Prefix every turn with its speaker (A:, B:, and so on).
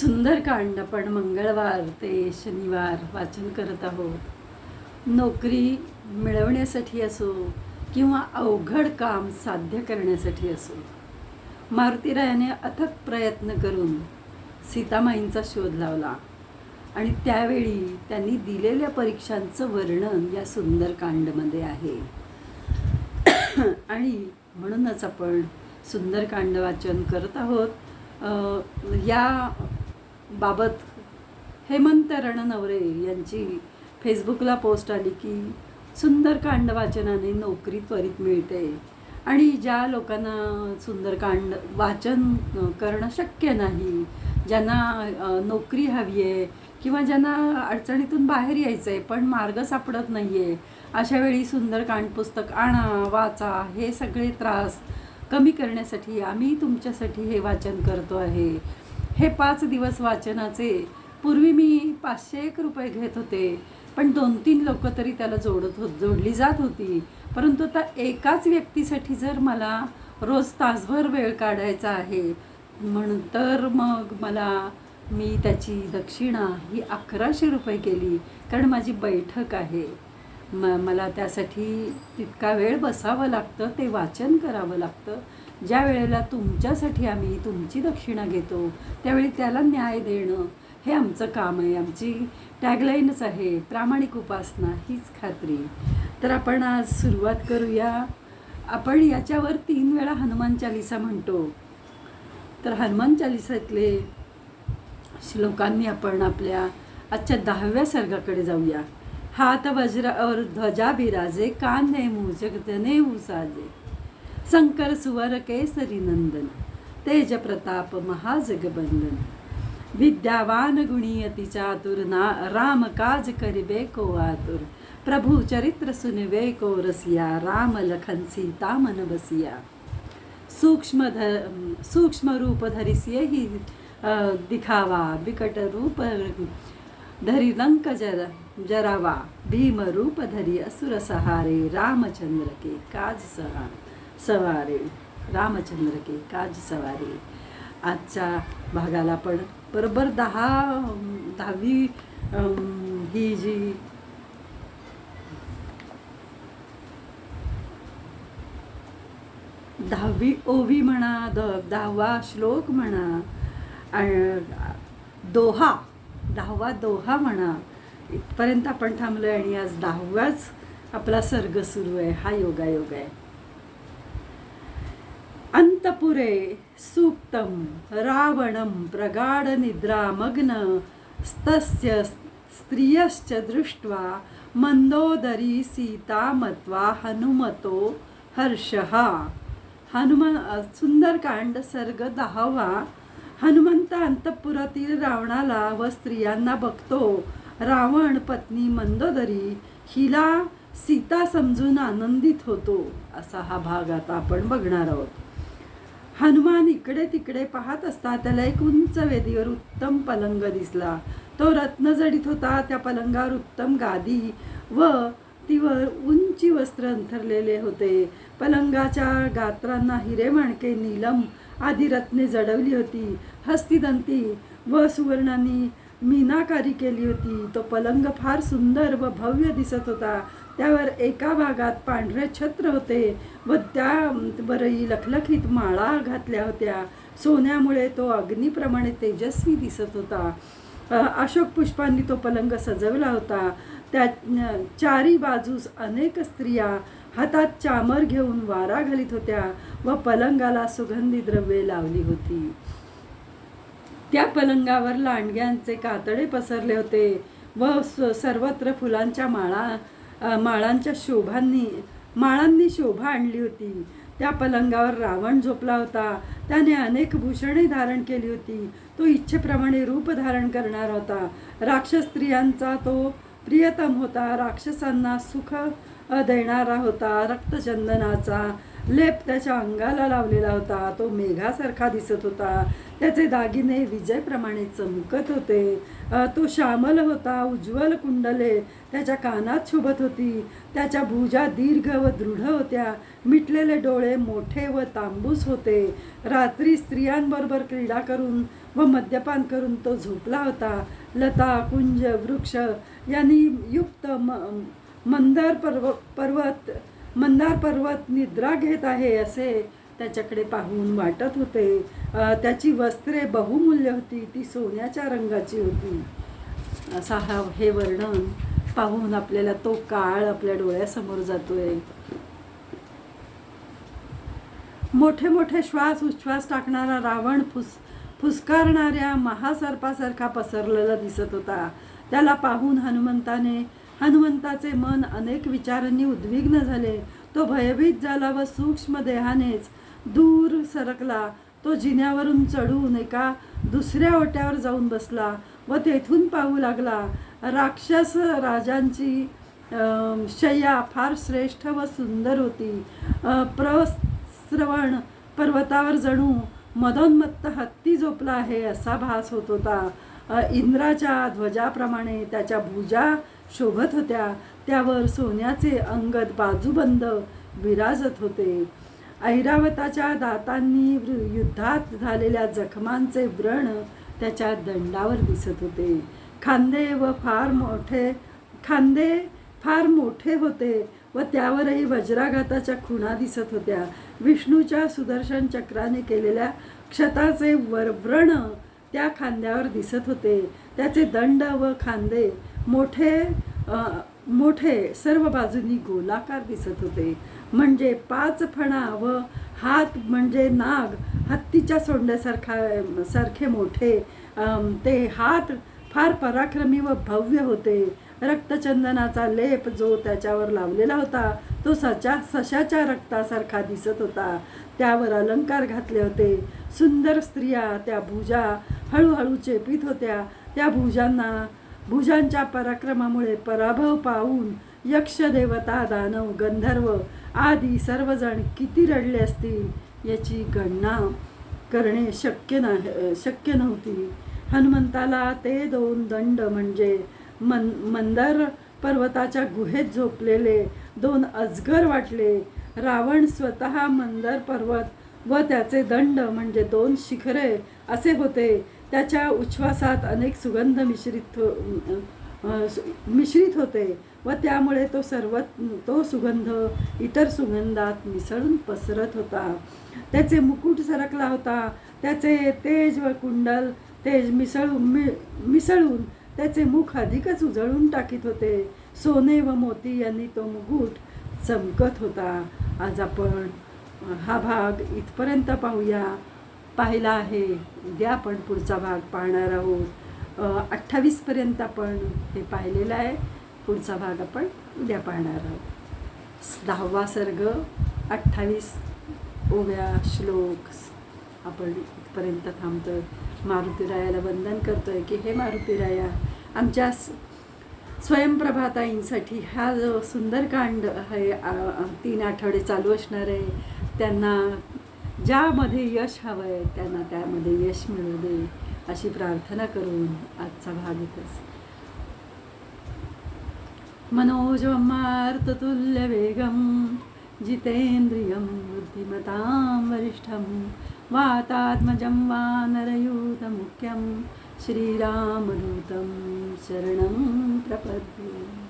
A: सुंदरकांड आपण मंगळवार ते शनिवार वाचन करत आहोत. नोकरी मिळवण्यासाठी असो किंवा अवघड काम साध्य करण्यासाठी असो मारुतीरायाने अथक प्रयत्न करून सीतामाईंचा शोध लावला आणि त्यावेळी त्यांनी दिलेल्या परीक्षांचं वर्णन या सुंदरकांडमध्ये आहे. आणि म्हणूनच आपण सुंदरकांड वाचन करत आहोत. या बाबत हेमंत रणनवरे यांची फेसबुकला पोस्ट आली की सुंदरकांड वाचनाने नोकरी त्वरित मिळते आणि ज्या लोकांना सुंदरकांड वाचन करणं शक्य नाही ज्यांना नोकरी हवी आहे किंवा ज्यांना अडचणीतून बाहेर यायचं आहे पण मार्ग सापडत नाही आहे अशा वेळी सुंदरकांड पुस्तक आणा वाचा हे सगळे त्रास कमी करण्यासाठी आम्ही तुमच्यासाठी हे वाचन करतो आहे. हे पाच दिवस वाचनाचे. पूर्वी मी पाचशे एक रुपये घेत होते पण दोन तीन लोक तरी त्याला जोडत होत जोडली जात होती. परंतु आता एकाच व्यक्तीसाठी जर मला रोज तासभर वेळ काढायचा आहे म्हण तर मग मला मी त्याची दक्षिणा ही अकराशे रुपये केली कारण माझी बैठक आहे. म मला त्यासाठी तितका वेळ बसावं लागतं ते वाचन करावं लागतं. ज्या वेळेला तुमच्यासाठी आम्ही तुमची दक्षिणा घेतो त्यावेळी त्याला न्याय देणं हे आमचं काम आहे. आमची टॅगलाईनच आहे प्रामाणिक उपासना हीच खात्री. तर आपण आज सुरुवात करूया. आपण याच्यावर तीन वेळा हनुमान चालिसा म्हणतो. तर हनुमान चालिसातले श्लोकांनी आपण आपल्या आजच्या दहाव्या सर्गाकडे जाऊया. हात वज्र और ध्वजा बिराजे कांदे मुजग जने साजे शंकर सुवर केसरी नंदन तेज प्रताप महाजगबंदन विद्यावान गुणी अति चातुर ना राम काज करिबे को आतुर। प्रभु चरित्र सुनिवे को रसिया राम लखन सीता मन बसिया। सूक्ष्म धर सूक्ष्म रूप धरिसिये ही दिखावा विकट रूप धरी लंक जर जरावा भीम रूप धरी असुर सहारे रामचंद्र के काज सहा सवारे रामचंद्र के काज सवारे आजच्या भागाला पण बरोबर दहा दहावी ही जी दहावी ओवी म्हणा द दहावा श्लोक म्हणा दोहा दहावा दोहा म्हणा इथपर्यंत आपण थांबलो आहे आणि आज दहावाच आपला सर्ग सुरू आहे हा योगायोग आहे. अंतपुरे सूक्तम रावणं प्रगाढ निद्रा मग्न स्तस्य स्त्रियश्च दृष्ट्वा मंदोदरी सीता मत्वा हनुमतो हर्षः। हनुमान सुंदरकांड सर्ग दहावा हनुमंत अंतपुरातील रावणाला व स्त्रियांना बघतो. रावण पत्नी मंदोदरी हिला सीता समजून आनंदित होतो असा हा भाग आता आपण बघणार आहोत. हनुमान इकडे तिकडे पाहत असता त्याला एक उंच वेदीवर उत्तम पलंग दिसला. तो रत्न जडीत होता त्या पलंगावर उत्तम गादी व तीवर उंची वस्त्र अंथरलेले होते. पलंगाच्या गात्रांना हिरे माणके नीलम आदी रत्ने जडवली होती. हस्तिदंती व सुवर्णांनी मीनाकारी केली होती. तो पलंग फार सुंदर व भव्य दिसत होता. त्यावर एका भागात पांढरे छत्र होते व त्यावरही लखलखीत माळा घातल्या होत्या. सोन्यामुळे तो अग्नीप्रमाणे तेजस्वी दिसत होता. अशोक पुष्पांनी तो पलंग सजवला होता. त्या चारी बाजूस अनेक स्त्रिया हातात चामर घेऊन वारा घालीत होत्या व पलंगाला सुगंधी द्रव्ये लावली होती. त्या पलंगावर लांडग्यांचे कातडे पसरले होते व स- सर्वत्र फुलांच्या माळा माळांच्या शोभांनी माळांनी शोभा आणली होती. त्या पलंगावर रावण झोपला होता. त्याने अनेक भूषणे धारण केली होती. तो इच्छेप्रमाणे रूप धारण करणार होता. राक्षस स्त्रियांचा तो प्रियतम होता. राक्षसांना सुख देणारा होता. रक्तचंदनाचा लेप त्याच्या अंगाला लावलेला होता. तो मेघासारखा दिसत होता. त्याचे दागिने विजयप्रमाणे चमकत होते. तो श्यामल होता उज्ज्वल कुंडले. त्याच्या कानात शोभत होती. त्याच्या भुजा दीर्घ व दृढ होत्या. मिटलेले डोळे मोठे व तांबूस होते. रात्री स्त्रियांबरोबर क्रीडा करून व मद्यपान करून तो झोपला होता. लता कुंज वृक्ष यांनी युक्त म मंदार पर्व पर्वत मंदार पर्वत निद्रा घेत आहे असे त्याच्याकडे पाहून वाटत होते. त्याची वस्त्रे बहुमूल्य होती ती सोन्याच्या रंगाची होती. असा हा हे वर्णन पाहून आपल्याला तो काळ आपल्या डोळ्यासमोर जातोय. मोठे मोठे श्वास उच्छ्वास टाकणारा रावण फुस फुसकारणाऱ्या महासर्पासारखा पसरलेला दिसत होता. त्याला पाहून हनुमंताने हनुमंताचे मन अनेक विचारांनी उद्विग्न झाले. तो भयभीत झाला व सूक्ष्म देहानेच दूर सरकला. तो जिन्यावरून चढून एका दुसऱ्या ओट्यावर जाऊन बसला व तेथून पाहू लागला राक्षस राजांची शय्या फार श्रेष्ठ व सुंदर होती. प्रस्रवण पर्वतावर जणू मदोन्मत्त हत्ती झोपला आहे असा भास होत होता. इंद्राच्या ध्वजाप्रमाणे त्याच्या भुजा शोभत होत्या. त्यावर सोन्याचे अंगद बाजूबंद विराजत होते. ऐरावताच्या दातांनी युद्धात झालेल्या जखमांचे व्रण त्याच्या दंडावर दिसत होते. खांदे व फार मोठे खांदे फार मोठे होते व त्यावरही वज्राघाताच्या खुणा दिसत होत्या. विष्णूच्या सुदर्शन चक्राने केलेल्या क्षताचे वर व्रण त्या खांद्यावर दिसत होते. त्याचे दंड व खांदे मोठे मोठे सर्व बाजूनी गोलाकार दिसत होते. म्हणजे पाच फणा व हात म्हणजे नाग हत्तीच्या सोंड्यासारखा सारखे मोठे. ते हात फार पराक्रमी व भव्य होते. रक्तचंदनाचा लेप जो त्याच्यावर लावलेला होता तो सचा सशाच्या रक्तासारखा दिसत होता. त्यावर अलंकार घातले होते. सुंदर स्त्रिया त्या भुजा हळूहळू चेपीत होत्या. त्या भुजांना भुजांच्या पराक्रमामुळे पराभव पाहून यक्षदेवता दानव गंधर्व आदी सर्वजण किती रडले असतील याची गणना करणे शक्य नाही शक्य नव्हती. हनुमंताला ते दोन दंड म्हणजे मन मंदर पर्वताच्या गुहेत झोपलेले दोन अजगर वाटले. रावण स्वतः मंदर पर्वत व त्याचे दंड म्हणजे दोन शिखरे असे होते. त्याच्या उच्छ्वासात अनेक सुगंध मिश्रित हो- मिश्रित होते व त्यामुळे तो सर्व तो सुगंध इतर सुगंधात मिसळून पसरत होता. त्याचे मुकुट सरकला होता. त्याचे तेज व कुंडल तेज मिसळून मि मिसळून त्याचे मुख अधिकच उजळून टाकीत होते. सोने व मोती यांनी तो मुकुट चमकत होता. आज आपण हा भाग इथपर्यंत पाहूया. पाहिला आहे. उद्या आपण पुढचा भाग पाहणार आहोत. अठ्ठावीसपर्यंत आपण हे पाहिलेलं आहे. पुढचा भाग आपण उद्या पाहणार आहोत. दहावा सर्ग अठ्ठावीस ओव्या श्लोक आपण इथपर्यंत थांबतोय. मारुतीरायाला वंदन करतोय की हे मारुतीराया आमच्या स्वयंप्रभाताईंसाठी हा जो सुंदरकांड हे तीन आठवडे चालू असणार आहे त्यांना ज्यामध्ये यश हवं आहे त्यांना त्यामध्ये यश मिळू दे अशी प्रार्थना करून आजचा भाग इथंच. मनोजमार्ततुल्यवेगं जितेन्द्रियं बुद्धिमतां वरिष्ठं वातात्मजं वानरयूतमुख्यं श्रीरामदूतं शरणं प्रपद्ये।